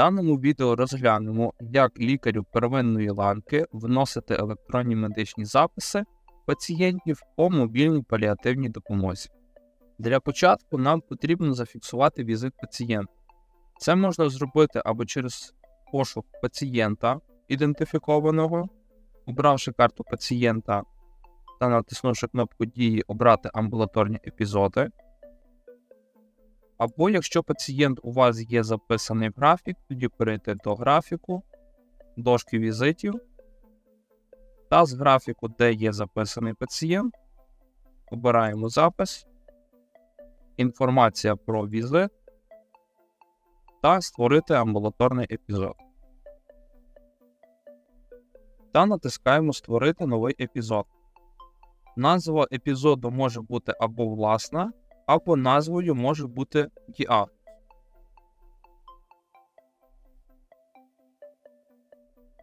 даному відео розглянемо, як лікарю первинної ланки вносити електронні медичні записи пацієнтів по мобільній паліативній допомозі. Для початку нам потрібно зафіксувати візит пацієнта. Це можна зробити або через пошук пацієнта ідентифікованого, обравши карту пацієнта та натиснувши кнопку дії Обрати амбулаторні епізоди. Або якщо пацієнт у вас є записаний графік, тоді перейти до графіку, дошки візитів та з графіку, де є записаний пацієнт, обираємо запис, інформація про візит та створити амбулаторний епізод. Та натискаємо Створити новий епізод. Назва епізоду може бути або власна, або назвою може бути діагноз.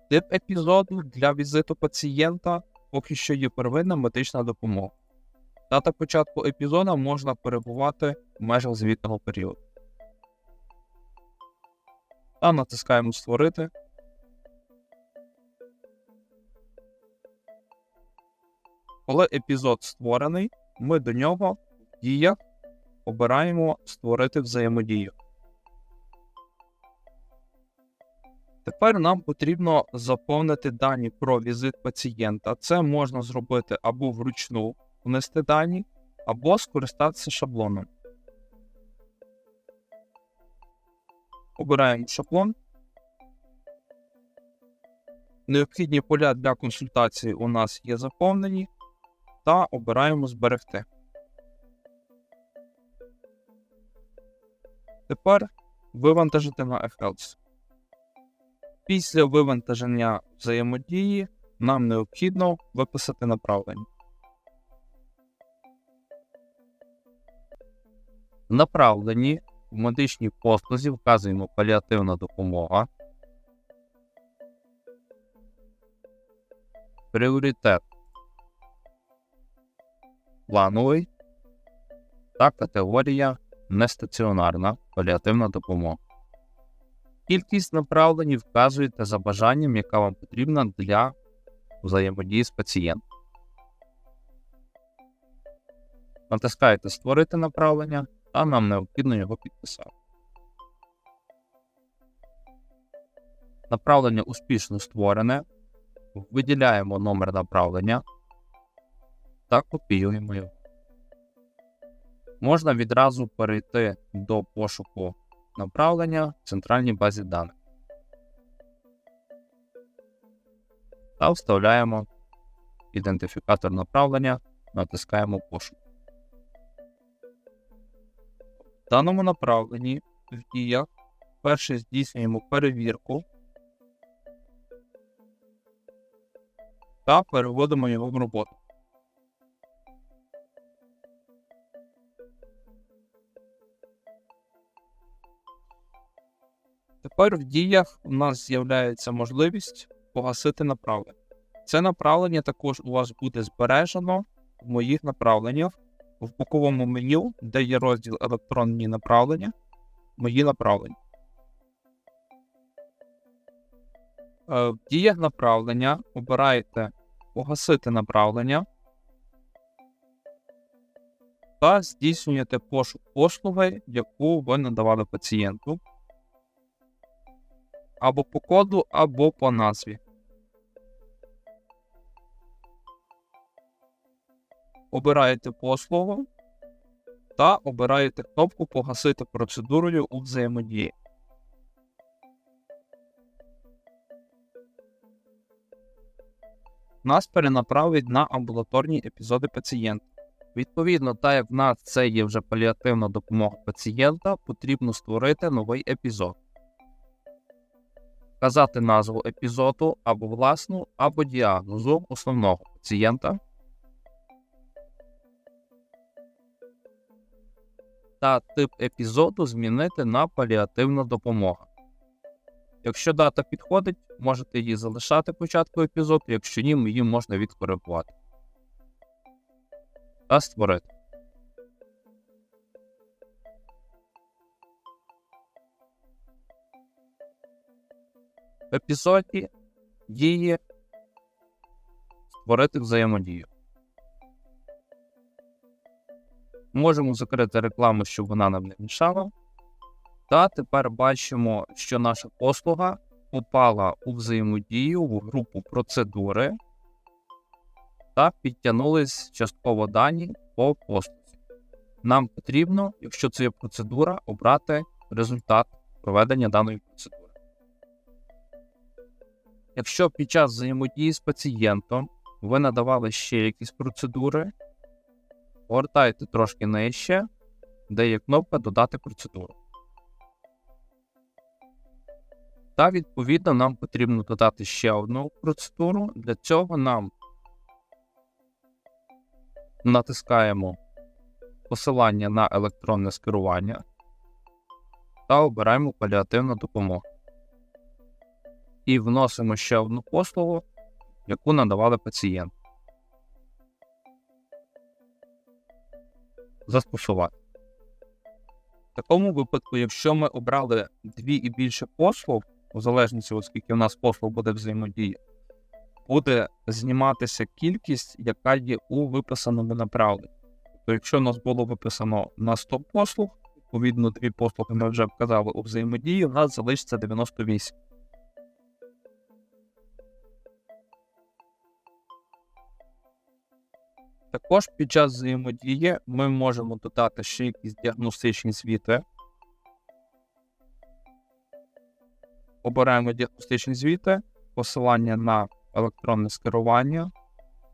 Тип епізоду для візиту пацієнта поки що є первинна медична допомога. Дата початку епізода можна перебувати в межах звітного періоду. Та натискаємо Створити. Коли епізод створений, ми до нього в діях обираємо Створити взаємодію. Тепер нам потрібно заповнити дані про візит пацієнта. Це можна зробити або вручну внести дані, або скористатися шаблоном. Обираємо шаблон. Необхідні поля для консультації у нас є заповнені, та обираємо Зберегти. Тепер вивантажити на eHealth. Після вивантаження взаємодії нам необхідно виписати направлення. В направленні в медичній послузі вказуємо паліативна допомога. Пріоритет плановий та категорія нестаціонарна паліативна допомога. Кількість направлень вказуєте за бажанням, яка вам потрібна для взаємодії з пацієнтом. Натискаєте Створити направлення, та нам необхідно його підписати. Направлення успішно створене. Виділяємо номер направлення та копіюємо його. Можна відразу перейти до пошуку направлення в центральній базі даних. Та вставляємо ідентифікатор направлення, натискаємо пошук. В даному направленні в діях перше здійснюємо перевірку та переводимо його в роботу. Тепер в діях у нас з'являється можливість погасити направлення. Це направлення також у вас буде збережено в моїх направленнях в боковому меню, де є розділ електронні направлення, мої направлення. Е, В діях направлення обираєте погасити направлення та здійснюєте пошук послуги, яку ви надавали пацієнту або по коду, або по назві. Обираєте послугу та обираєте кнопку Погасити процедурою у взаємодії. Нас перенаправить на амбулаторні епізоди пацієнта. Відповідно, так як в нас це є вже паліативна допомога пацієнта, потрібно створити новий епізод вказати назву епізоду або власну, або діагнозу основного пацієнта та тип епізоду змінити на паліативна допомога. Якщо дата підходить, можете її залишати початку епізоду, якщо ні, її можна відкоригувати та створити. Епізоді дії створити взаємодію. Можемо закрити рекламу, щоб вона нам не мішала. Та тепер бачимо, що наша послуга попала у взаємодію в групу процедури та підтягнулись частково дані по послузі. Нам потрібно, якщо це є процедура, обрати результат проведення даної процедури. Якщо під час взаємодії з пацієнтом ви надавали ще якісь процедури, гортайте трошки нижче, де є кнопка Додати процедуру. Та відповідно нам потрібно додати ще одну процедуру. Для цього нам натискаємо посилання на електронне скерування та обираємо паліативну допомогу. І вносимо ще одну послугу, яку надавали пацієнту. Застосувати. В такому випадку, якщо ми обрали дві і більше послуг, у залежності, оскільки у нас послуг буде взаємодія, буде зніматися кількість, яка є у виписаному направленні. Тобто, якщо у нас було виписано на 100 послуг, відповідно, дві послуги ми вже вказали у взаємодії, у нас залишиться 98. Також під час взаємодії ми можемо додати ще якісь діагностичні звіти. Обираємо діагностичні звіти, посилання на електронне скерування,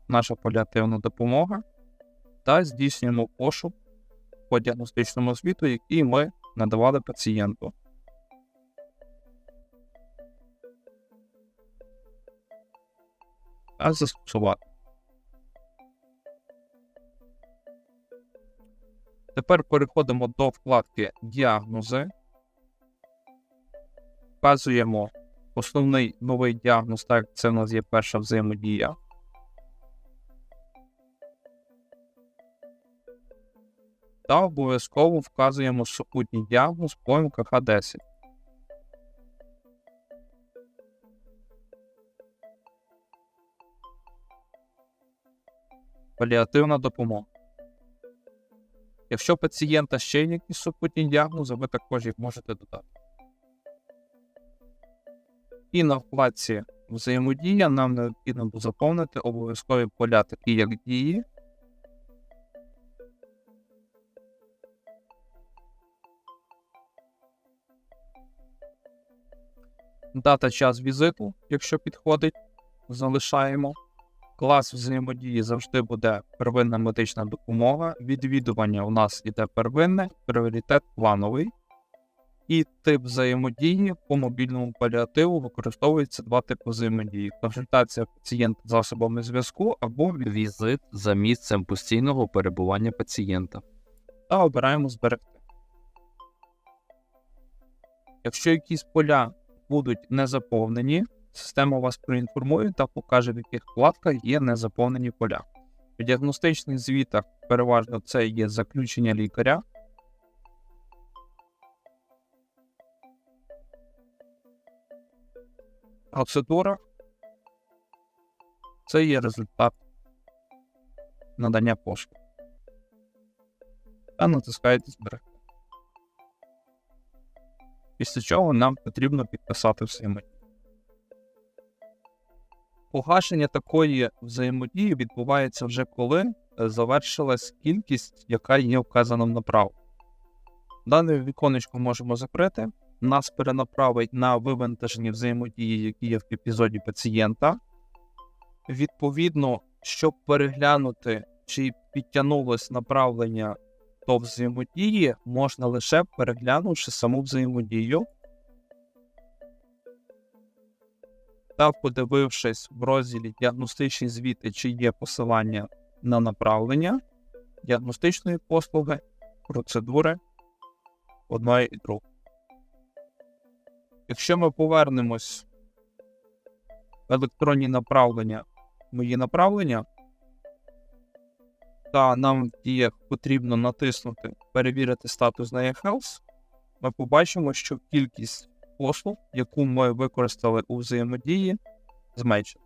наша паліативна допомога та здійснюємо пошук по діагностичному звіту, який ми надавали пацієнту. Та застосувати. Тепер переходимо до вкладки Діагнози. Вказуємо основний новий діагноз, так це в нас є перша взаємодія. Та обов'язково вказуємо супутній діагноз по МКХ 10. Паліативна допомога. Якщо пацієнта ще є якісь супутні діагнози, ви також їх можете додати. І на вкладці взаємодія нам необхідно заповнити обов'язкові поля, такі як дії. Дата час візиту, якщо підходить, залишаємо. Клас взаємодії завжди буде первинна медична допомога. Відвідування у нас іде первинне, пріоритет плановий. І тип взаємодії по мобільному паліативу використовується два типи взаємодії: консультація пацієнта засобами зв'язку або візит за місцем постійного перебування пацієнта. Та обираємо зберегти. Якщо якісь поля будуть не заповнені, система вас проінформує та покаже, в яких вкладках є незаповнені поля. В діагностичних звітах переважно це є заключення лікаря. Процедура це є результат надання послуг. Та натискаєте зберегти. Після чого нам потрібно підписати взаємодію. Погашення такої взаємодії відбувається вже коли е, завершилась кількість, яка є вказана в направленні. Дане віконечко можемо закрити. Нас перенаправить на вивантажені взаємодії, які є в епізоді пацієнта. Відповідно, щоб переглянути, чи підтягнулось направлення до взаємодії, можна лише переглянувши саму взаємодію. Та подивившись в розділі діагностичні звіти, чи є посилання на направлення діагностичної послуги, процедури одної і другої. Якщо ми повернемось в електронні направлення, мої направлення, та нам діях потрібно натиснути Перевірити статус на eHealth, ми побачимо, що кількість послуг, яку ми використали у взаємодії, зменшилась.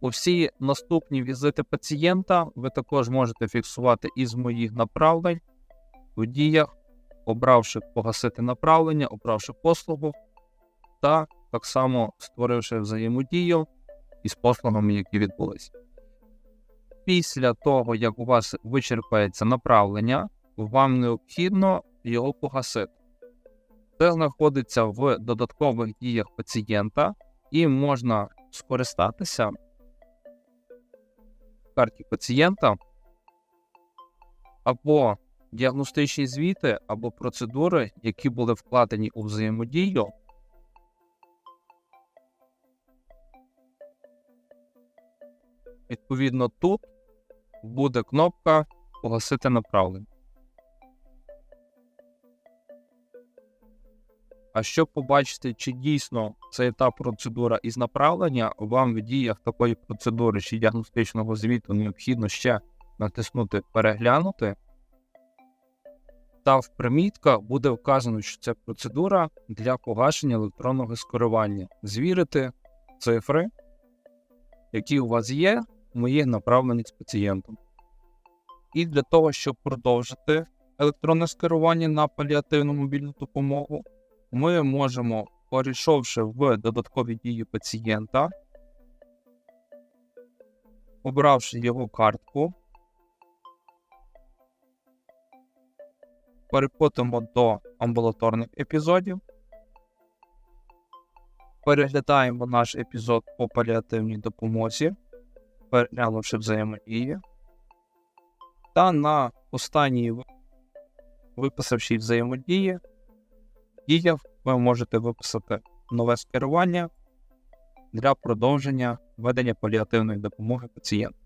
Усі наступні візити пацієнта ви також можете фіксувати із моїх направлень в діях, обравши погасити направлення, обравши послугу, та так само створивши взаємодію із послугами, які відбулися. Після того, як у вас вичерпається направлення, вам необхідно його погасити. Це знаходиться в додаткових діях пацієнта, і можна скористатися карті пацієнта або діагностичні звіти, або процедури, які були вкладені у взаємодію. Відповідно, тут буде кнопка Погасити направлення. А щоб побачити, чи дійсно це та процедура із направлення, вам в діях такої процедури чи діагностичного звіту необхідно ще натиснути Переглянути. Та в примітках буде вказано, що це процедура для погашення електронного скерування. Звірити цифри, які у вас є, моїх направленнях з пацієнтом. І для того, щоб продовжити електронне скерування на паліативну мобільну допомогу, ми можемо, перейшовши в додаткові дії пацієнта, обравши його картку, переходимо до амбулаторних епізодів, переглядаємо наш епізод по паліативній допомозі, переглянувши взаємодії, та на останній виписавши взаємодії, діях ви можете виписати нове скерування для продовження ведення паліативної допомоги пацієнту.